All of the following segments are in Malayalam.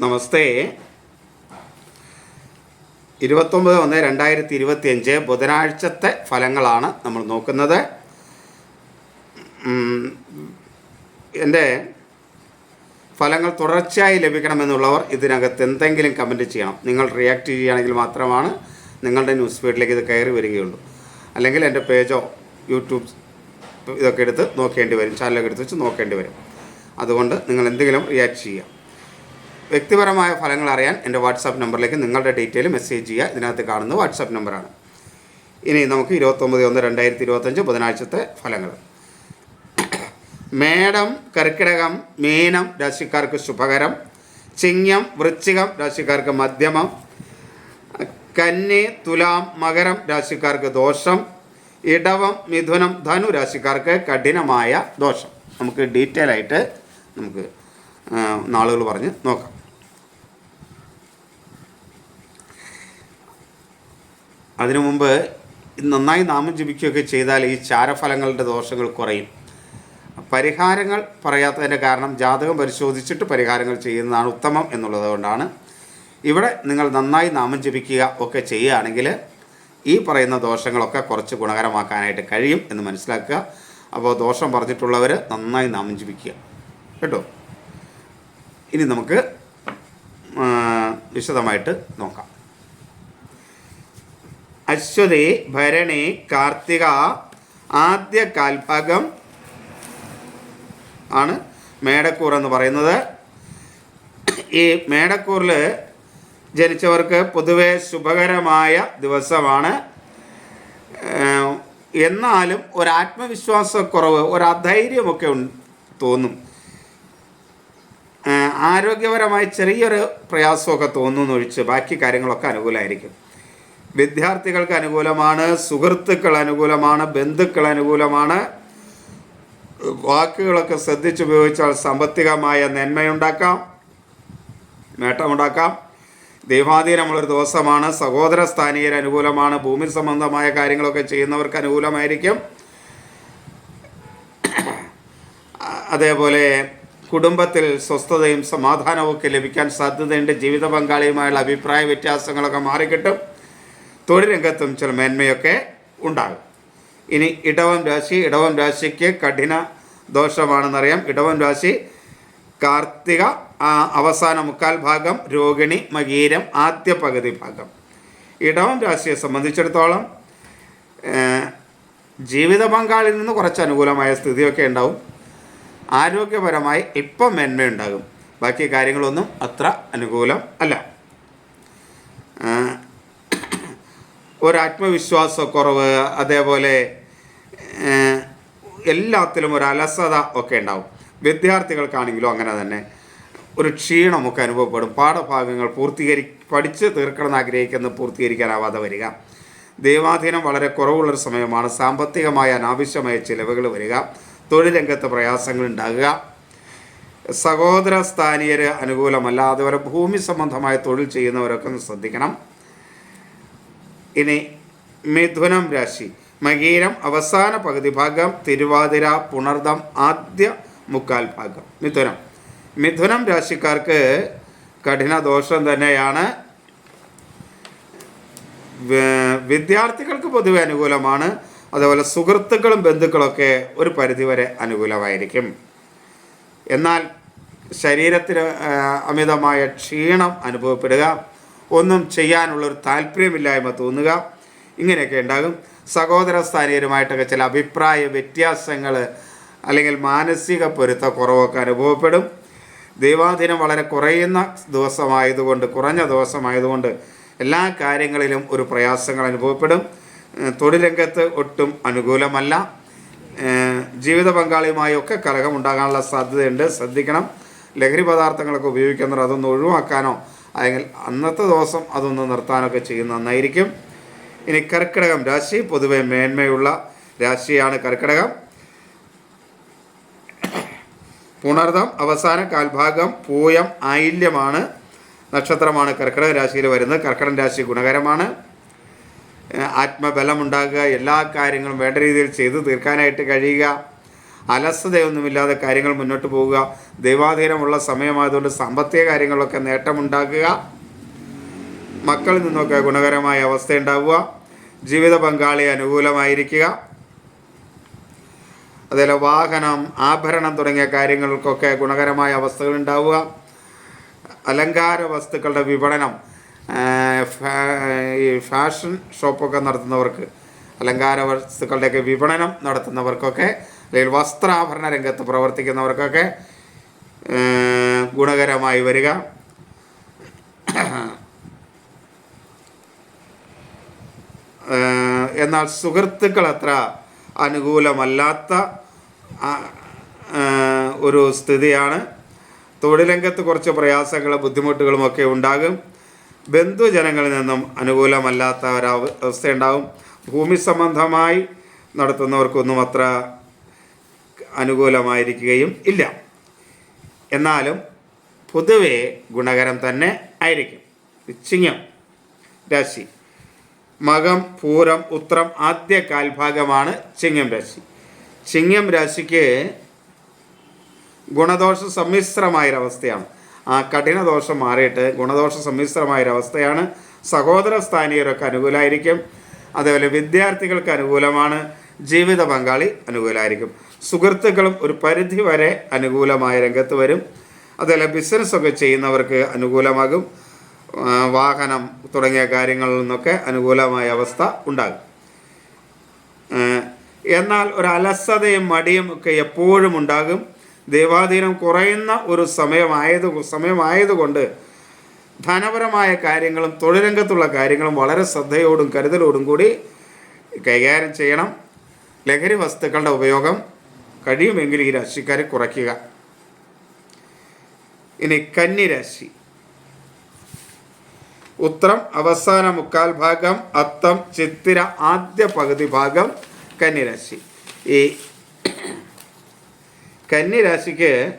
നമസ്തേ. ഇരുപത്തൊമ്പത് ഒന്ന് രണ്ടായിരത്തി ഇരുപത്തി അഞ്ച് ബുധനാഴ്ചത്തെ ഫലങ്ങളാണ് നമ്മൾ നോക്കുന്നത്. എന്റെ ഫലങ്ങൾ തുടർച്ചയായി ലഭിക്കണമെന്നുള്ളവർ ഇതിനകത്ത് എന്തെങ്കിലും കമന്റ് ചെയ്യണം. നിങ്ങൾ റിയാക്ട് ചെയ്യുകയാണെങ്കിൽ മാത്രമാണ് നിങ്ങളുടെ ന്യൂസ് ഫീഡിലേക്ക് ഇത് കയറി വരികയുള്ളൂ. അല്ലെങ്കിൽ എന്റെ പേജോ യൂട്യൂബ് ഇതൊക്കെ എടുത്ത് നോക്കേണ്ടി വരും. ചാനലൊക്കെ എടുത്ത് വെച്ച് നോക്കേണ്ടി വരും. അതുകൊണ്ട് നിങ്ങൾ എന്തെങ്കിലും റിയാക്ട് ചെയ്യുക. വ്യക്തിപരമായ ഫലങ്ങൾ അറിയാൻ എന്റെ വാട്സാപ്പ് നമ്പറിലേക്ക് നിങ്ങളുടെ ഡീറ്റെയിൽ മെസ്സേജ് ചെയ്യുക. ഇതിനകത്ത് കാണുന്ന വാട്സാപ്പ് നമ്പറാണ്. ഇനി നമുക്ക് ഇരുപത്തൊമ്പത് ഒന്ന് രണ്ടായിരത്തി ഇരുപത്തഞ്ച് ബുധനാഴ്ചത്തെ ഫലങ്ങൾ. മേടം കർക്കിടകം മീനം രാശിക്കാർക്ക് ശുഭകരം. ചിങ്ങം വൃശ്ചികം രാശിക്കാർക്ക് മധ്യമം. കന്നി തുലാം മകരം രാശിക്കാർക്ക് ദോഷം. ഇടവം മിഥുനം ധനു രാശിക്കാർക്ക് കഠിനമായ ദോഷം. നമുക്ക് ഡീറ്റെയിൽ ആയിട്ട് നമുക്ക് നാളുകൾ പറഞ്ഞ് നോക്കാം. അതിനു മുമ്പ് നന്നായി നാമം ജപിക്കുകയൊക്കെ ചെയ്താൽ ഈ ചാരഫലങ്ങളുടെ ദോഷങ്ങൾ കുറയും. പരിഹാരങ്ങൾ പറയാത്തതിന്റെ കാരണം ജാതകം പരിശോധിച്ചിട്ട് പരിഹാരങ്ങൾ ചെയ്യുന്നതാണ് ഉത്തമം എന്നുള്ളത് കൊണ്ടാണ്. ഇവിടെ നിങ്ങൾ നന്നായി നാമം ജപിക്കുക ഒക്കെ ചെയ്യുകയാണെങ്കിൽ ഈ പറയുന്ന ദോഷങ്ങളൊക്കെ കുറച്ച് ഗുണകരമാക്കാനായിട്ട് കഴിയും എന്ന് മനസ്സിലാക്കുക. അപ്പോൾ ദോഷം പറഞ്ഞിട്ടുള്ളവർ നന്നായി നാമം ജപിക്കുക. കേട്ടോ? ഇനി നമുക്ക് വിശദമായിട്ട് നോക്കാം. അശ്വതി ഭരണി കാർത്തിക ആദ്യ കാൽഭാഗം ആണ് മേടക്കൂർ എന്ന് പറയുന്നത്. ഈ മേടക്കൂറിൽ ജനിച്ചവർക്ക് പൊതുവെ ശുഭകരമായ ദിവസമാണ്. എന്നാലും ഒരാത്മവിശ്വാസക്കുറവ് ഒരധൈര്യമൊക്കെ തോന്നും. ആരോഗ്യപരമായി ചെറിയൊരു പ്രയാസമൊക്കെ തോന്നുന്നൊഴിച്ച് ബാക്കി കാര്യങ്ങളൊക്കെ അനുകൂലമായിരിക്കും വിദ്യാർത്ഥികൾക്ക് അനുകൂലമാണ് സുഹൃത്തുക്കൾ അനുകൂലമാണ് ബന്ധുക്കൾ അനുകൂലമാണ്. വാക്കുകളൊക്കെ ശ്രദ്ധിച്ചുപയോഗിച്ചാൽ സാമ്പത്തികമായ നന്മയുണ്ടാക്കാം നേട്ടമുണ്ടാക്കാം. ദൈവാധീനമുള്ളൊരു ദിവസമാണ് സഹോദര സ്ഥാനീയർ അനുകൂലമാണ് ഭൂമി സംബന്ധമായ കാര്യങ്ങളൊക്കെ ചെയ്യുന്നവർക്ക് അനുകൂലമായിരിക്കും. അതേപോലെ കുടുംബത്തിൽ സ്വസ്ഥതയും സമാധാനവും ഒക്കെ ലഭിക്കാൻ സാധ്യതയുണ്ട് ജീവിത പങ്കാളിയുമായുള്ള അഭിപ്രായ വ്യത്യാസങ്ങളൊക്കെ മാറിക്കിട്ടും. തൊഴിൽ രംഗത്തും ചില മേന്മയൊക്കെ ഉണ്ടാകും. ഇനി ഇടവം രാശി ഇടവം രാശിക്ക് കഠിന ദോഷമാണെന്നറിയാം. ഇടവം രാശി കാർത്തിക അവസാന മുക്കാൽ ഭാഗം രോഹിണി മകീരം ആദ്യ പകുതി ഭാഗം. ഇടവം രാശിയെ സംബന്ധിച്ചിടത്തോളം ജീവിത പങ്കാളിൽ നിന്ന് കുറച്ച് അനുകൂലമായ സ്ഥിതിയൊക്കെ ഉണ്ടാവും. ആരോഗ്യപരമായി ഇപ്പം മേന്മയുണ്ടാകും. ബാക്കി കാര്യങ്ങളൊന്നും അത്ര അനുകൂലം അല്ല. ഏഹ്, ഒരു ആത്മവിശ്വാസക്കുറവ് അതേപോലെ എല്ലാത്തിലും ഒരു അലസത ഒക്കെ ഉണ്ടാവും. വിദ്യാർത്ഥികൾക്കാണെങ്കിലും അങ്ങനെ തന്നെ. ഒരു ക്ഷീണമൊക്കെ അനുഭവപ്പെടും. പാഠഭാഗങ്ങൾ പൂർത്തീകരി പഠിച്ച് തീർക്കണമെന്ന് ആഗ്രഹിക്കുന്ന പൂർത്തീകരിക്കാനാവാതെ വരിക. ദൈവാധീനം വളരെ കുറവുള്ളൊരു സമയമാണ്. സാമ്പത്തികമായ അനാവശ്യമായ ചിലവുകൾ വരിക. തൊഴിൽ രംഗത്ത് പ്രയാസങ്ങൾ ഉണ്ടാകുക. സഹോദര സ്ഥാനീയർ അനുകൂലമല്ല അതുപോലെ ഭൂമി സംബന്ധമായ തൊഴിൽ ചെയ്യുന്നവരൊക്കെ ശ്രദ്ധിക്കണം. ഇനി മിഥുനം രാശി. മകീരം അവസാന പകുതി ഭാഗം തിരുവാതിര പുണർദം ആദ്യ മുക്കാൽ ഭാഗം. മിഥുനം. മിഥുനം രാശിക്കാർക്ക് കഠിന ദോഷം തന്നെയാണ്. വിദ്യാർത്ഥികൾക്ക് പൊതുവെ അനുകൂലമാണ്. അതുപോലെ സുഹൃത്തുക്കളും ബന്ധുക്കളൊക്കെ ഒരു പരിധിവരെ അനുകൂലമായിരിക്കും. എന്നാൽ ശരീരത്തിന് അമിതമായ ക്ഷീണം അനുഭവപ്പെടുക ഒന്നും ചെയ്യാനുള്ളൊരു താല്പര്യമില്ലായ്മ തോന്നുക. ഇങ്ങനെയൊക്കെ ഉണ്ടാകും. സഹോദര സ്ഥാനീയരുമായിട്ടൊക്കെ ചില അഭിപ്രായ വ്യത്യാസങ്ങൾ അല്ലെങ്കിൽ മാനസിക പൊരുത്തക്കുറവൊക്കെ അനുഭവപ്പെടും. ദൈവാധീനം വളരെ കുറയുന്ന ദിവസമായതുകൊണ്ട് കുറഞ്ഞ ദിവസമായതുകൊണ്ട് എല്ലാ കാര്യങ്ങളിലും ഒരു പ്രയാസങ്ങൾ അനുഭവപ്പെടും. തൊഴിലംഗത്ത് ഒട്ടും അനുകൂലമല്ല. ജീവിത പങ്കാളിയുമായി ഒക്കെ കലഹമുണ്ടാകാനുള്ള സാധ്യതയുണ്ട്. ശ്രദ്ധിക്കണം. ലഹരി പദാർത്ഥങ്ങളൊക്കെ ഉപയോഗിക്കുന്നവർ അതൊന്ന് ഒഴിവാക്കാനോ അല്ലെങ്കിൽ അന്നത്തെ ദിവസം അതൊന്ന് നിർത്താനൊക്കെ ചെയ്യുന്ന നന്നായിരിക്കും. ഇനി കർക്കിടകം രാശി പൊതുവെ മേന്മയുള്ള രാശിയാണ് കർക്കിടകം. പുണർദം അവസാന കാൽഭാഗം പൂയം ആയില്യമാണ് നക്ഷത്രമാണ് കർക്കിടക രാശിയിൽ വരുന്നത്. കർക്കിടൻ രാശി ഗുണകരമാണ്. ആത്മബലമുണ്ടാകുക എല്ലാ കാര്യങ്ങളും വേണ്ട രീതിയിൽ ചെയ്തു തീർക്കാനായിട്ട് കഴിയുക. അലസതയൊന്നുമില്ലാതെ കാര്യങ്ങൾ മുന്നോട്ട് പോവുക ദൈവാധീനമുള്ള സമയമായതുകൊണ്ട് സാമ്പത്തിക കാര്യങ്ങളൊക്കെ നേട്ടമുണ്ടാക്കുക മക്കളിൽ നിന്നൊക്കെ ഗുണകരമായ അവസ്ഥ ഉണ്ടാവുക ജീവിത പങ്കാളി അനുകൂലമായിരിക്കുക. അതേപോലെ വാഹനം ആഭരണം തുടങ്ങിയ കാര്യങ്ങൾക്കൊക്കെ ഗുണകരമായ അവസ്ഥകൾ ഉണ്ടാവുക. അലങ്കാര വസ്തുക്കളുടെ വിപണനം ഈ ഫാഷൻ ഷോപ്പൊക്കെ നടത്തുന്നവർക്ക് അലങ്കാര വസ്തുക്കളുടെയൊക്കെ വിപണനം നടത്തുന്നവർക്കൊക്കെ അല്ലെങ്കിൽ വസ്ത്രാഭരണ രംഗത്ത് പ്രവർത്തിക്കുന്നവർക്കൊക്കെ ഗുണകരമായി വരിക. എന്നാൽ സുഹൃത്തുക്കൾ അത്ര അനുകൂലമല്ലാത്ത ഒരു സ്ഥിതിയാണ്. തൊഴിലംഗത്ത് കുറച്ച് പ്രയാസങ്ങളും ബുദ്ധിമുട്ടുകളും ഒക്കെ ഉണ്ടാകും. ബന്ധുജനങ്ങളിൽ നിന്നും അനുകൂലമല്ലാത്ത ഒരവസ്ഥയുണ്ടാകും ഭൂമി സംബന്ധമായി നടത്തുന്നവർക്കൊന്നും അത്ര അനുകൂലമായിരിക്കുകയും ഇല്ല. എന്നാലും പൊതുവെ ഗുണകരം തന്നെ ആയിരിക്കും. ചിങ്ങം രാശി. മകം പൂരം ഉത്രം ആദ്യ കാൽഭാഗമാണ് ചിങ്ങം രാശി. ചിങ്ങം രാശിക്ക് ഗുണദോഷ സമ്മിശ്രമായൊരവസ്ഥയാണ്. ആ കഠിന ദോഷം മാറിയിട്ട് ഗുണദോഷ സമ്മിശ്രമായൊരവസ്ഥയാണ്. സഹോദര സ്ഥാനീയരൊക്കെ അനുകൂലമായിരിക്കും അതേപോലെ വിദ്യാർത്ഥികൾക്ക് അനുകൂലമാണ്. ജീവിത പങ്കാളി അനുകൂലമായിരിക്കും സുഹൃത്തുക്കളും ഒരു പരിധി വരെ അനുകൂലമായ രംഗത്ത് വരും. അതേപോലെ ബിസിനസ്സൊക്കെ ചെയ്യുന്നവർക്ക് അനുകൂലമാകും. വാഹനം തുടങ്ങിയ കാര്യങ്ങളിൽ നിന്നൊക്കെ അനുകൂലമായ അവസ്ഥ ഉണ്ടാകും. എന്നാൽ ഒരു അലസതയും മടിയും ഒക്കെ എപ്പോഴും ഉണ്ടാകും. ദൈവാധീനം കുറയുന്ന ഒരു സമയമായത് സമയമായതുകൊണ്ട് ധനപരമായ കാര്യങ്ങളും തൊഴിലംഗത്തുള്ള കാര്യങ്ങളും വളരെ ശ്രദ്ധയോടും കരുതലോടും കൂടി കൈകാര്യം ചെയ്യണം. ലഹരി വസ്തുക്കളുടെ ഉപയോഗം കഴിയുമെങ്കിൽ ഈ രാശിക്കാരെ കുറയ്ക്കുക. ഇനി കന്നിരാശി. ഉത്രം അവസാന മുക്കാൽ ഭാഗം അത്തം ചിത്തിര ആദ്യ പകുതി ഭാഗം കന്നിരാശി. ഈ കന്നിരാശിക്ക്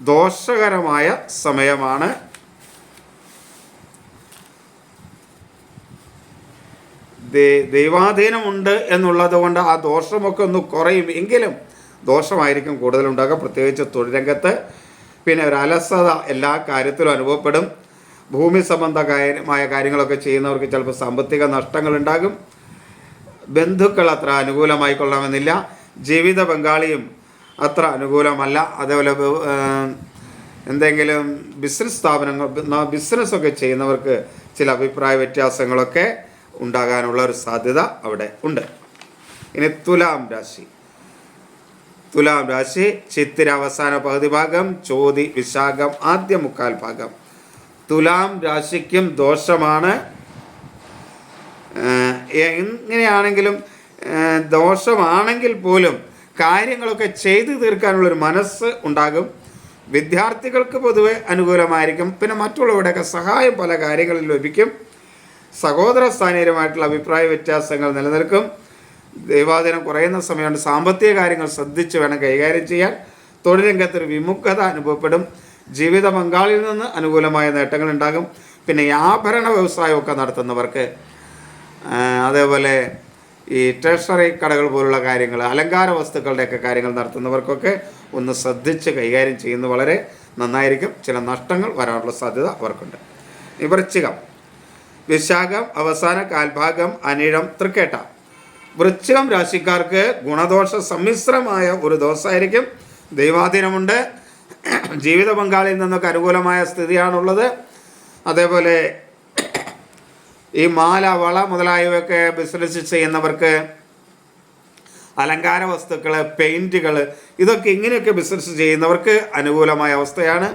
ദോഷകരമായ സമയമാണ്. ദൈവാധീനമുണ്ട് എന്നുള്ളത് കൊണ്ട് ആ ദോഷമൊക്കെ ഒന്ന് കുറയും. എങ്കിലും ദോഷമായിരിക്കും കൂടുതലുണ്ടാകുക. പ്രത്യേകിച്ച് തൊഴിലരംഗത്ത് പിന്നെ ഒരു അലസത എല്ലാ കാര്യത്തിലും അനുഭവപ്പെടും. ഭൂമി സംബന്ധ കാര്യമായ കാര്യങ്ങളൊക്കെ ചെയ്യുന്നവർക്ക് ചിലപ്പോൾ സാമ്പത്തിക നഷ്ടങ്ങൾ ഉണ്ടാകും ബന്ധുക്കൾ അത്ര അനുകൂലമായി കൊള്ളണമെന്നില്ല ജീവിത പങ്കാളിയും അത്ര അനുകൂലമല്ല. അതേപോലെ എന്തെങ്കിലും ബിസിനസ് സ്ഥാപനങ്ങൾ ബിസിനസ്സൊക്കെ ചെയ്യുന്നവർക്ക് ചില അഭിപ്രായ വ്യത്യാസങ്ങളൊക്കെ ഉണ്ടാകാനുള്ള ഒരു സാധ്യത അവിടെ ഉണ്ട്. ഇനി തുലാം രാശി. തുലാം രാശി ചിത്തിര അവസാന പകുതി ഭാഗം ചോതി വിശാഖം ആദ്യ മുക്കാൽ ഭാഗം. തുലാം രാശിക്കും ദോഷമാണ്. എങ്ങനെയാണെങ്കിലും ദോഷമാണെങ്കിൽ പോലും കാര്യങ്ങളൊക്കെ ചെയ്തു തീർക്കാനുള്ളൊരു മനസ്സ് ഉണ്ടാകും. വിദ്യാർത്ഥികൾക്ക് പൊതുവെ അനുകൂലമായിരിക്കും. പിന്നെ മറ്റുള്ളവരുടെയൊക്കെ സഹായം പല കാര്യങ്ങളിൽ ലഭിക്കും. സഹോദര സ്ഥാനീയരുമായിട്ടുള്ള അഭിപ്രായ വ്യത്യാസങ്ങൾ നിലനിൽക്കും. ദൈവാധീനം കുറയുന്ന സമയമുണ്ട്. സാമ്പത്തിക കാര്യങ്ങൾ ശ്രദ്ധിച്ച് വേണം കൈകാര്യം ചെയ്യാൻ. തൊഴിൽ രംഗത്തൊരു വിമുഖത അനുഭവപ്പെടും. ജീവിത പങ്കാളിയിൽ നിന്ന് അനുകൂലമായ നേട്ടങ്ങൾ ഉണ്ടാകും. പിന്നെ ആഭരണ വ്യവസായമൊക്കെ നടത്തുന്നവർക്ക് അതേപോലെ ഈ ട്രഷറി കടകൾ പോലുള്ള കാര്യങ്ങൾ അലങ്കാര വസ്തുക്കളുടെയൊക്കെ കാര്യങ്ങൾ നടത്തുന്നവർക്കൊക്കെ ഒന്ന് ശ്രദ്ധിച്ച് കൈകാര്യം ചെയ്യുന്നത് വളരെ നന്നായിരിക്കും. ചില നഷ്ടങ്ങൾ വരാനുള്ള സാധ്യത അവർക്കുണ്ട്. ഈ വൃശ്ചികം വിശാഖം അവസാന കാൽഭാഗം അനിഴം തൃക്കേട്ട. വൃശ്ചികം രാശിക്കാർക്ക് ഗുണദോഷ സമ്മിശ്രമായ ഒരു ദിവസമായിരിക്കും. ദൈവാധീനമുണ്ട്. ജീവിത പങ്കാളിയിൽ നിന്നൊക്കെ അനുകൂലമായ സ്ഥിതിയാണുള്ളത്. അതേപോലെ ഈ മാല വള മുതലായവയൊക്കെ ബിസിനസ് ചെയ്യുന്നവർക്ക് അലങ്കാര വസ്തുക്കൾ പെയിന്റുകൾ ഇതൊക്കെ ഇങ്ങനെയൊക്കെ ബിസിനസ് ചെയ്യുന്നവർക്ക് അനുകൂലമായ അവസ്ഥയാണ്.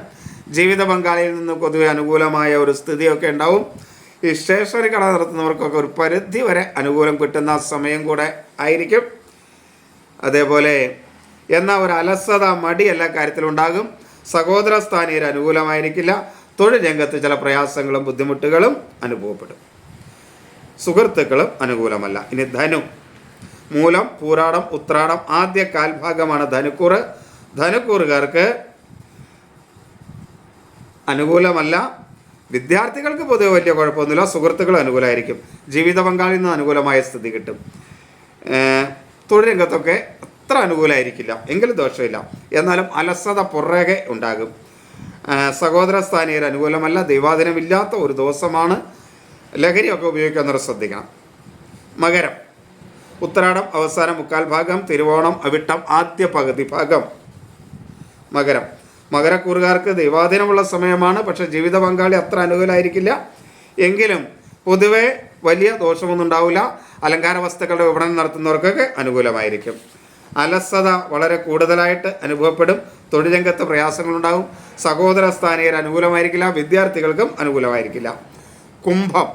ജീവിത പങ്കാളിയിൽ നിന്ന് പൊതുവെ അനുകൂലമായ ഒരു സ്ഥിതിയൊക്കെ ഉണ്ടാവും. ഈ സ്റ്റേഷനറി കട നടത്തുന്നവർക്കൊക്കെ ഒരു പരിധി വരെ അനുകൂലം കിട്ടുന്ന സമയം കൂടെ ആയിരിക്കും. അതേപോലെ എന്നാൽ ഒരു അലസത മടി എല്ലാ കാര്യത്തിലും ഉണ്ടാകും സഹോദര സ്ഥാനീയർ അനുകൂലമായിരിക്കില്ല. തൊഴിൽ രംഗത്ത് ചില പ്രയാസങ്ങളും ബുദ്ധിമുട്ടുകളും അനുഭവപ്പെടും. സുഹൃത്തുക്കളും അനുകൂലമല്ല. ഇനി ധനു മൂലം പൂരാടം ഉത്രാടം ആദ്യ കാൽഭാഗമാണ് ധനുക്കൂറ്. ധനുക്കൂറുകാർക്ക് അനുകൂലമല്ല. വിദ്യാർത്ഥികൾക്ക് പൊതുവെ വലിയ കുഴപ്പമൊന്നുമില്ല. സുഹൃത്തുക്കൾ അനുകൂലമായിരിക്കും. ജീവിത പങ്കാളിയിൽ നിന്ന് അനുകൂലമായ സ്ഥിതി കിട്ടും. തൊഴിലംഗത്തൊക്കെ അത്ര അനുകൂലമായിരിക്കില്ല. എങ്കിലും ദോഷമില്ല. എന്നാലും അലസത പുറകെ ഉണ്ടാകും. സഹോദര സ്ഥാനീയർ അനുകൂലമല്ല. ദൈവാദിനമില്ലാത്ത ഒരു ദിവസമാണ് ലഹരിയൊക്കെ ഉപയോഗിക്കുന്നവർ ശ്രദ്ധിക്കണം. മകരം. ഉത്തരാടം അവസാനം മുക്കാൽ ഭാഗം തിരുവോണം അവിട്ടം ആദ്യ പകുതി ഭാഗം. മകരം. മകരക്കൂറുകാർക്ക് ദൈവാധീനമുള്ള സമയമാണ്. പക്ഷെ ജീവിത പങ്കാളി അത്ര അനുകൂലമായിരിക്കില്ല എങ്കിലും പൊതുവെ വലിയ ദോഷമൊന്നും ഉണ്ടാവില്ല. അലങ്കാര വസ്തുക്കളുടെ വിപണനം നടത്തുന്നവർക്കൊക്കെ അനുകൂലമായിരിക്കും. അലസത വളരെ കൂടുതലായിട്ട് അനുഭവപ്പെടും. തൊഴിൽ രംഗത്ത് പ്രയാസങ്ങളുണ്ടാവും സഹോദര സ്ഥാനീയർ അനുകൂലമായിരിക്കില്ല. വിദ്യാർത്ഥികൾക്കും അനുകൂലമായിരിക്കില്ല. കുംഭം.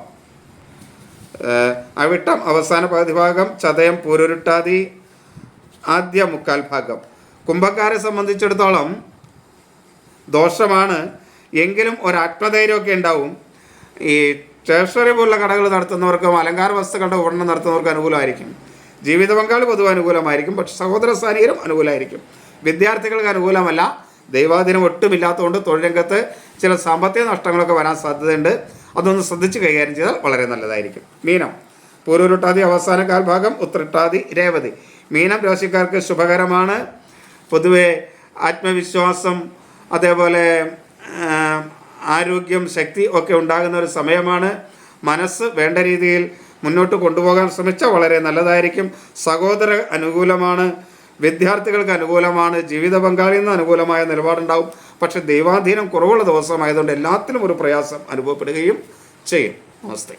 അവിട്ടം അവസാന പകുതി ചതയം പൂരുരുട്ടാതി ആദ്യ മുക്കാൽ ഭാഗം. കുംഭക്കാരെ സംബന്ധിച്ചിടത്തോളം ദോഷമാണ്. എങ്കിലും ഒരു ആത്മധൈര്യമൊക്കെ ഉണ്ടാവും. ഈ സ്റ്റേഷനറി പോലുള്ള കടകൾ നടത്തുന്നവർക്കും അലങ്കാര വസ്തുക്കളുടെ വിപണനം നടത്തുന്നവർക്കും അനുകൂലമായിരിക്കും. ജീവിത പങ്കാളി പൊതുവെ അനുകൂലമായിരിക്കും. പക്ഷെ സഹോദര സ്ഥാനീയരും അനുകൂലമായിരിക്കും. വിദ്യാർത്ഥികൾക്ക് അനുകൂലമല്ല. ദൈവാധീനം ഒട്ടുമില്ലാത്തതുകൊണ്ട് തൊഴിലംഗത്ത് ചില സാമ്പത്തിക നഷ്ടങ്ങളൊക്കെ വരാൻ സാധ്യതയുണ്ട്. അതൊന്ന് ശ്രദ്ധിച്ച് കൈകാര്യം ചെയ്താൽ വളരെ നല്ലതായിരിക്കും. മീനം. പൂരുരുട്ടാതി അവസാന കാൽഭാഗം ഉത്രട്ടാതി രേവതി. മീനം രാശിക്കാർക്ക് ശുഭകരമാണ്. പൊതുവെ ആത്മവിശ്വാസം അതേപോലെ ആരോഗ്യം ശക്തി ഒക്കെ ഉണ്ടാകുന്ന ഒരു സമയമാണ് മനസ്സ് വേണ്ട രീതിയിൽ മുന്നോട്ട് കൊണ്ടുപോകാൻ ശ്രമിച്ചാൽ വളരെ നല്ലതായിരിക്കും. സഹോദര അനുകൂലമാണ് വിദ്യാർത്ഥികൾക്ക് അനുകൂലമാണ് ജീവിത പങ്കാളിയിൽ നിന്ന് അനുകൂലമായ നിലപാടുണ്ടാവും. പക്ഷെ ദൈവാധീനം കുറവുള്ള ദിവസമായതുകൊണ്ട് എല്ലാത്തിലും ഒരു പ്രയാസം അനുഭവപ്പെടുകയും ചെയ്യും. നമസ്തേ.